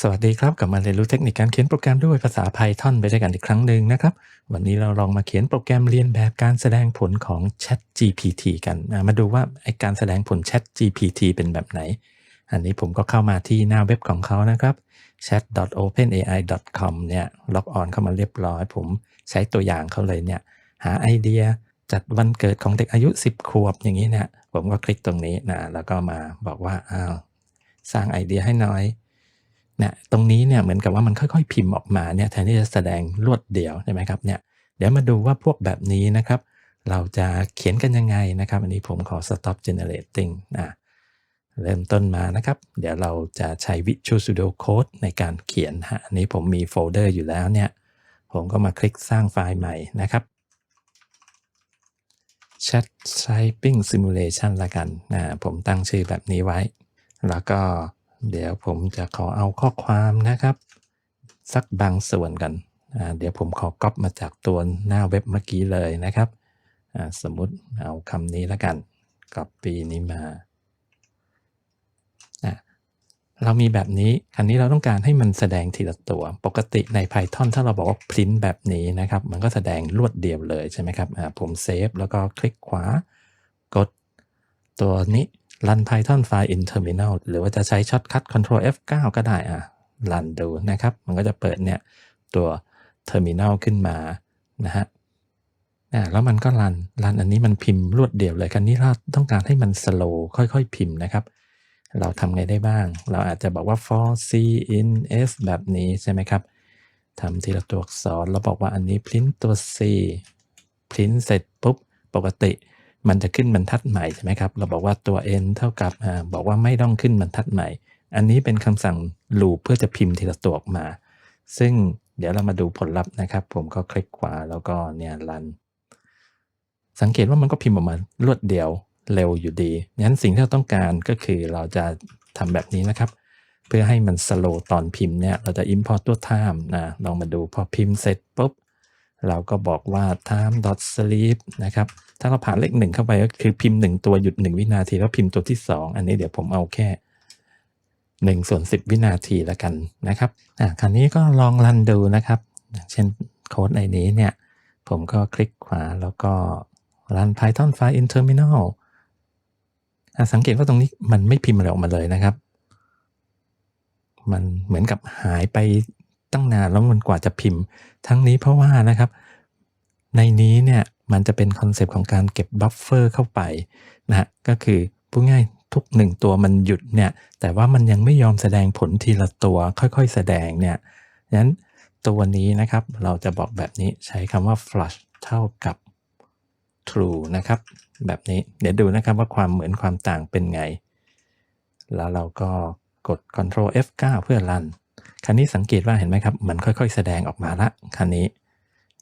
สวัสดีครับกลับมาเรียนรู้เทคนิคการเขียนโปรแกรมด้วยภาษา Python ไปด้วยกันอีกครั้งหนึ่งนะครับ วันนี้เราลองมาเขียนโปรแกรมเรียนแบบการแสดงผลของ Chat GPT กันมาดูว่าไอการแสดงผล Chat GPT เป็นแบบไหน อันนี้ผมก็เข้ามาที่หน้าเว็บของเขานะครับ chat.openai.com เนี่ยล็อกออนเข้ามาเรียบร้อย ผมใช้ตัวอย่างเขาเลยเนี่ยหาไอเดียจัดวันเกิดของเด็กอายุ 10 ขวบอย่างนี้เนี่ยผมก็คลิกตรงนี้นะแล้วก็มาบอกว่าอ้าวสร้างไอเดียให้น่อย นี่ยตรงนี้เนี่ยเหมือนกับว่ามันค่อยๆ พิมพ์ออกมาเนี่ยแทนที่จะแสดงรวดเดียวใช่ไหมครับเนี่ยเดี๋ยวมาดูว่าพวกแบบนี้นะครับ เราจะเขียนกันยังไงนะครับ อันนี้ผมขอ stop generating นะเริ่มต้นมานะครับ เดี๋ยวเราจะใช้ Visual Studio Code ในการเขียนฮะอันนี้ผมมีโฟลเดอร์อยู่แล้วเนี่ย ผมก็มาคลิกสร้างไฟล์ใหม่นะครับ Chat Typing Simulation ละกันนะผมตั้งชื่อแบบนี้ไว้ แล้วก็ เดี๋ยวผมจะขอเอาข้อความนะครับ สักบางส่วนกัน เดี๋ยวผมขอก๊อปมาจากตัวหน้าเว็บเมื่อกี้เลยนะครับ สมมุติเอาคำนี้และกัน copy นี้มา เรามีแบบนี้ คันนี้เราต้องการให้มันแสดงทีละตัว ปกติใน Python ถ้าเราบอกว่า print แบบนี้นะครับ มันก็แสดงรวดเดียวเลยใช่ไหมครับผมเซฟแล้วก็คลิกขวากดตัวนี้ run python file in terminal หรือว่าจะใช้ช็อตคัท control F9 ก็ได้อะ run ดูนะครับ มันก็จะเปิดเนี่ยตัว terminal ขึ้นมานะฮะอ่าแล้วมันก็รัน รันอันนี้มันพิมพ์รวดเดียวเลยคันนี้เราต้องการให้มัน slow ค่อยๆ พิมพ์นะครับ เราทำไงได้บ้าง เราอาจจะบอกว่า for c in s แบบนี้ใช่ไหมครับทำทีละตัวอักษรแล้วบอกว่าอันนี้ print ตัว c print เสร็จปุ๊บ ปกติ มันจะขึ้นบรรทัดใหม่ใช่ไหมครับ เราบอกว่าตัว n เท่ากับบอกว่าไม่ต้องขึ้นบรรทัดใหม่ อันนี้เป็นคำสั่ง loop เพื่อจะพิมพ์ทีละตัวออกมา ซึ่งเดี๋ยวเรามาดูผลลัพธ์นะครับ ผมก็คลิกขวาแล้วก็เนี่ยรัน สังเกตว่ามันก็พิมพ์ออกมารวดเดียวเร็วอยู่ดีงั้นสิ่งที่เราต้องการก็คือเราจะทำแบบนี้นะครับ เพื่อให้มันสโลตอนพิมพ์เนี่ย เราจะ import ตัว time นะ ลองมาดูพอพิมพ์เสร็จปุ๊บ เราก็บอกว่า time dot sleep นะครับ ถ้าเราผ่านเลขหนึ่งเข้าไปก็คือพิมพ์หนึ่งตัวหยุดหนึ่งวินาทีแล้วพิมพ์ตัวที่สองอันนี้เดี๋ยวผมเอาแค่หนึ่งส่วนสิบวินาทีและกันนะครับอะคราวนี้ก็ลองรันดูนะครับ เช่นโค้ดในนี้เนี่ย ผมก็คลิกขวาแล้วก็ run python file in terminal สังเกตว่าตรงนี้มันไม่พิมพ์อะไรออกมาเลยนะครับ มันเหมือนกับหายไป ตั้งนานแล้วมันกว่าจะพิมพ์ ทั้งนี้เพราะว่านะครับ ในนี้เนี่ยมันจะเป็นคอนเซปต์ของการเก็บบัฟเฟอร์เข้าไปนะฮะก็คือพูดง่ายทุกหนึ่งตัวมันหยุดเนี่ยแต่ว่ามันยังไม่ยอมแสดงผลทีละตัวค่อยๆ แสดงเนี่ยนั้นตัวนี้นะครับเราจะบอกแบบนี้ใช้คำว่า flush เท่ากับ true นะครับ แบบนี้เดี๋ยวดูนะครับว่าความเหมือนความต่างเป็นไง แล้วเราก็กด Ctrl F9 เพื่อรัน คันนี้สังเกตว่าเห็นไหมครับ มันค่อยๆ แสดงออกมาละคันนี้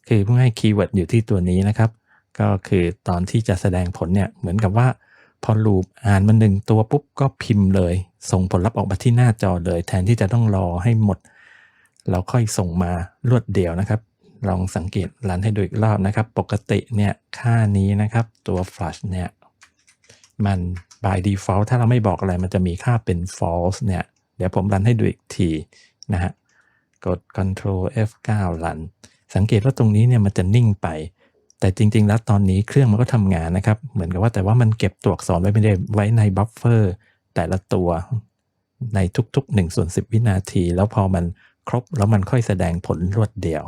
คือผู้ให้คีย์เวิร์ดอยู่ที่ตัวนี้นะครับ ก็คือตอนที่จะแสดงผลเนี่ยเหมือนกับว่า พอลูปอ่านมาหนึ่งตัวปุ๊บก็พิมพ์เลย ส่งผลลัพธ์ออกมาที่หน้าจอเลย แทนที่จะต้องรอให้หมดเราค่อยส่งมารวดเดียวนะครับ ลองสังเกตรันให้ดูอีกรอบนะครับ ปกติเนี่ยค่านี้นะครับตัว flush เนี่ยมัน by default ถ้าเราไม่บอกอะไรมันจะมีค่าเป็น false เนี่ย เดี๋ยวผมรันให้ดูอีกที นะฮะ กด Ctrl F9 รัน สังเกตว่าตรงนี้เนี่ยมันจะนิ่งไป แต่จริง ๆ แล้วตอนนี้เครื่องมันก็ทำงานนะครับ เหมือนกับว่าแต่ว่ามันเก็บตัวอักษรไว้ไม่ได้ไว้ในบัฟเฟอร์แต่ละตัวในทุกๆ1ส่วน10 วินาที แล้วพอมันครบแล้วมันค่อยแสดงผลรวดเดียว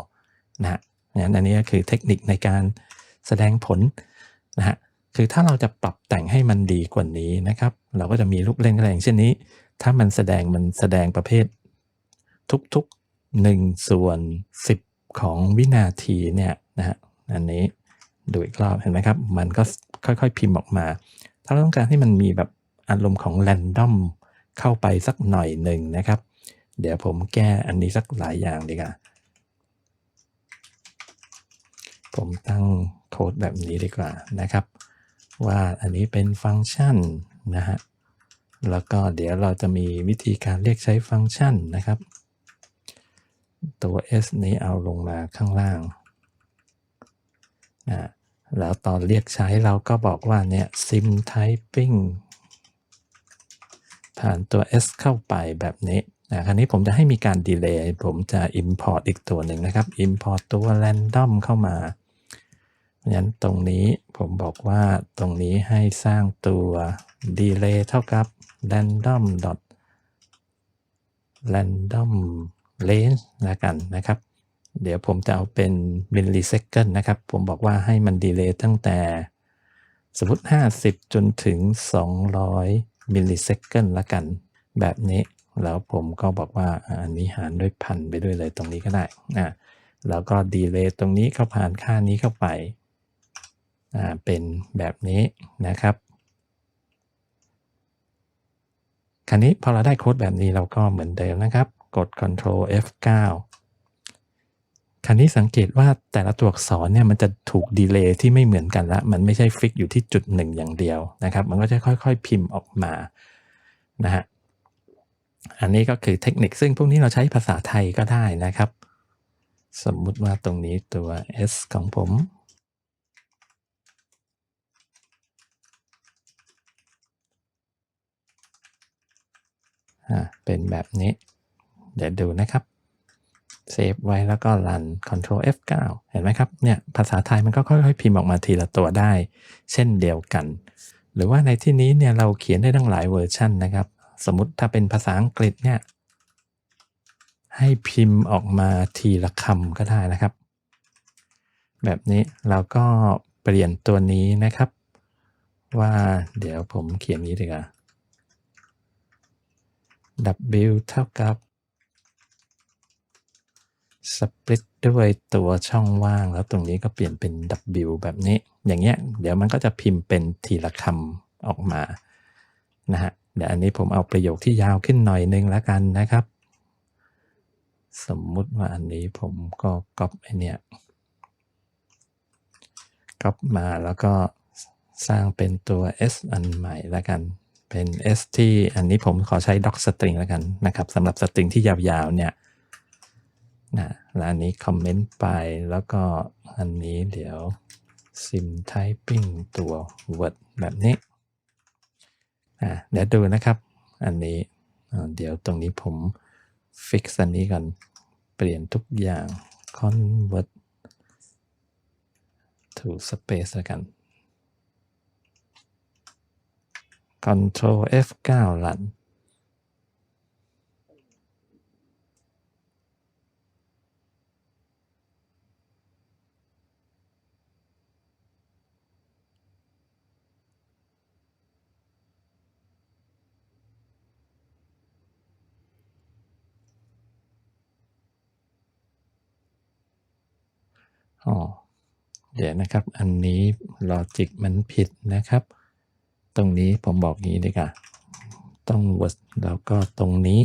นะฮะงั้นอันนี้ก็คือเทคนิคในการแสดงผลนะฮะคือถ้าเราจะปรับแต่งให้มันดีกว่านี้นะครับ เราก็จะมีลูกเล่นอะไรอย่างเช่นนี้ ถ้ามันแสดงมันแสดงประเภท ทุกๆ1ส่วน 10 ของวินาทีเนี่ยนะฮะอันนี้ดูอีกรอบเห็นไหมครับ มันก็ค่อยๆพิมพ์ออกมา ถ้าเราต้องการให้มันมีแบบอารมณ์ของแรนดอมเข้าไปสักหน่อยหนึ่งนะครับ เดี๋ยวผมแก้อันนี้สักหลายอย่างดีกว่าผมตั้งโค้ดแบบนี้ดีกว่านะครับ ว่าอันนี้เป็นฟังก์ชันนะฮะแล้วก็เดี๋ยวเราจะมีวิธีการเรียกใช้ฟังก์ชันนะครับ ตัว s นี้เอาลงมาข้างล่างนะแล้วตอนเรียกใช้เราก็บอกว่าเนี่ย sim typing ผ่านตัว s เข้าไปแบบนี้นะคราวนี้ผมจะให้มีการดีเลย์ผมจะ import อีกตัวหนึ่งนะครับ import ตัว random เข้ามาเพราะฉะนั้นตรงนี้ผมบอกว่าตรงนี้ให้สร้างตัว delay เท่ากับ random dot random range ละกันนะครับ เดี๋ยวผมจะเอาเป็น millisecond นะครับ ผมบอกว่าให้มันดีเลย์ตั้งแต่ สมมติ 50 จนถึง 200 millisecond ละกัน แบบนี้ แล้วผมก็บอกว่าอ่าอันนี้หารด้วยพันไปด้วยเลยตรงนี้ก็ได้อ่าแล้วก็ดีเลย์ตรงนี้เข้าผ่านค่านี้เข้าไปอ่าเป็นแบบนี้นะครับคราวนี้พอเราได้โค้ดแบบนี้เราก็เหมือนเดิมนะครับ กด Ctrl F9 คราวนี้สังเกตว่าแต่ละตัวอักษรเนี่ยมันจะถูกดีเลย์ที่ไม่เหมือนกันละ มันไม่ใช่ฟิกอยู่ที่จุดหนึ่งอย่างเดียวนะครับ มันก็จะค่อยๆ พิมพ์ออกมานะฮะ อันนี้ก็คือเทคนิคซึ่งพวกนี้เราใช้ภาษาไทยก็ได้นะครับ สมมุติว่าตรงนี้ตัว S ของผมเป็นแบบนี้ เดี๋ยวดูนะครับเซฟไว้แล้วก็รัน Ctrl F9 เห็นไหมครับ เนี่ย ภาษาไทยมันก็ค่อยๆ พิมพ์ออกมาทีละตัวได้ เช่นเดียวกัน หรือว่าในที่นี้เนี่ยเราเขียนได้ตั้งหลายเวอร์ชันนะครับ สมมติถ้าเป็นภาษาอังกฤษเนี่ย ให้พิมพ์ออกมาทีละคำก็ได้นะครับ แบบนี้เราก็เปลี่ยนตัวนี้นะครับ ว่าเดี๋ยวผมเขียนนี้ดีกว่า W เท่ากับ split ด้วยตัวช่องว่าง แล้วตรงนี้ก็เปลี่ยนเป็น W แบบนี้ อย่างเงี้ย เดี๋ยวมันก็จะพิมพ์เป็นทีละคำออกมานะฮะเดี๋ยวอันนี้ผมเอาประโยคที่ยาวขึ้นหน่อยนึงแล้วกันนะครับ สมมุติว่าอันนี้ผมก็ก๊อปไอเนี่ยก๊อปมาแล้วก็สร้างเป็นตัว S อันใหม่แล้วกัน เป็น S ที่อันนี้ผมขอใช้ doc string แล้วกันนะครับสำหรับสตริงที่ยาวๆเนี่ย นะแล้วอันนี้คอมเมนต์ไปแล้วก็อันนี้เดี๋ยว sim typing ตัว word แบบนี้อ่าเดี๋ยวดูนะครับ อันนี้เดี๋ยวตรงนี้ผม fix อันนี้ก่อนเปลี่ยนทุกอย่าง convert to space แล้วกัน Ctrl F9 รัน อ๋อเดี๋ยวนะครับอันนี้ลอจิกมันผิดนะครับ ตรงนี้ผมบอกงี้ดีกว่าต้อง word แล้วก็ตรงนี้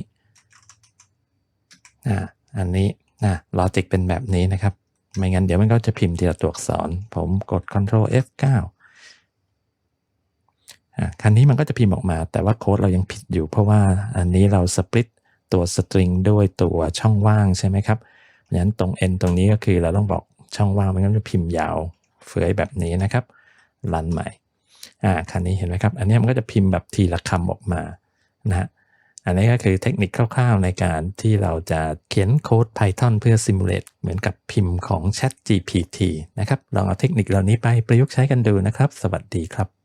อ่าอันนี้นะลอจิกเป็นแบบนี้นะครับ ไม่งั้นเดี๋ยวมันก็จะพิมพ์ทีละตัวอักษร ผมกด Ctrl F9 อ่าคันนี้มันก็จะพิมพ์ออกมา แต่ว่าโค้ดเรายังผิดอยู่ เพราะว่าอันนี้เราสปริตตัวสตริงด้วยตัวช่องว่างใช่ไหมครับเพราะฉะนั้นตรง n ตรงนี้ก็คือเราต้องบอก ช่องว่างมันก็จะพิมพ์ยาวเฟือยแบบนี้นะครับ รันใหม่ อ่าคันนี้เห็นไหมครับ อันนี้มันก็จะพิมพ์แบบทีละคำออกมานะฮะ อันนี้ก็คือเทคนิคคร่าวๆในการที่เราจะเขียนโค้ด Python เพื่อ simulate เหมือนกับพิมพ์ของ Chat GPT นะครับ ลองเอาเทคนิคเหล่านี้ไปประยุกต์ใช้กันดูนะครับ สวัสดีครับ